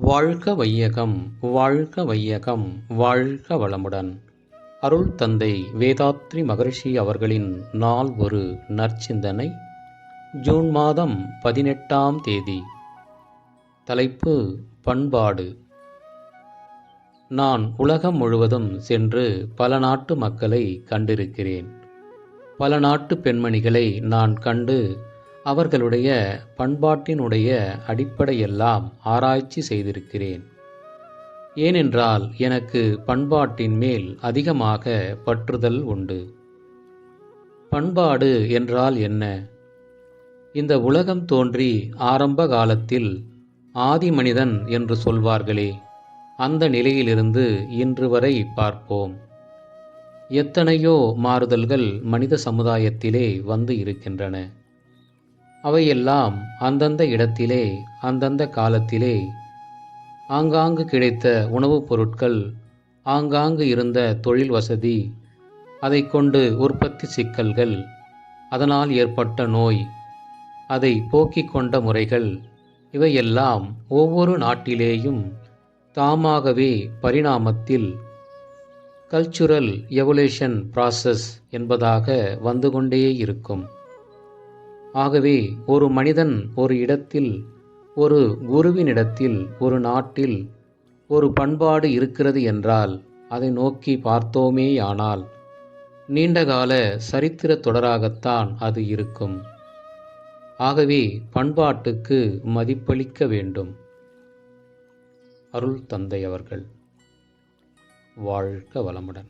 வாழ்க வையகம் வாழ்க வையகம் வாழ்க வளமுடன். அருள் தந்தை வேதாத்ரி மகரிஷி அவர்களின் நாள் ஒரு நற்சிந்தனை. ஜூன் மாதம் பதினெட்டாம் தேதி. தலைப்பு பண்பாடு. நான் உலகம் முழுவதும் சென்று பல நாட்டு மக்களை கண்டிருக்கிறேன். பல நாட்டு பெண்மணிகளை நான் கண்டு அவர்களுடைய பண்பாட்டினுடைய அடிப்படையெல்லாம் ஆராய்ச்சி செய்திருக்கிறேன். ஏனென்றால் எனக்கு பண்பாட்டின் மேல் அதிகமாக பற்றுதல் உண்டு. பண்பாடு என்றால் என்ன? இந்த உலகம் தோன்றி ஆரம்ப காலத்தில் ஆதி மனிதன் என்று சொல்வார்களே அந்த நிலையிலிருந்து இன்று வரை பார்ப்போம். எத்தனையோ மாறுதல்கள் மனித சமுதாயத்திலே வந்து இருக்கின்றன. அவையெல்லாம் அந்தந்த இடத்திலே அந்தந்த காலத்திலே. ஆங்காங்கு கிடைத்த உணவுப் பொருட்கள் ஆங்காங்கு இருந்த தொழில் வசதி அதை கொண்டு உற்பத்தி சிக்கல்கள் அதனால் ஏற்பட்ட நோய் அதை போக்கிக் கொண்ட முறைகள் இவையெல்லாம் ஒவ்வொரு நாட்டிலேயும் தாமாகவே பரிணாமத்தில். கல்ச்சுரல் எவல்யூஷன் ப்ராசஸ் என்பதாக வந்து கொண்டே இருக்கும். ஆகவே ஒரு மனிதன் ஒரு இடத்தில் ஒரு குருவினிடத்தில் ஒரு நாட்டில் ஒரு பண்பாடு இருக்கிறது என்றால் அதை நோக்கி பார்த்தோமேயானால் நீண்டகால சரித்திர தொடராகத்தான் அது இருக்கும். ஆகவே பண்பாட்டுக்கு மதிப்பளிக்க வேண்டும். அருள் தந்தை அவர்கள். வாழ்க வளமுடன்.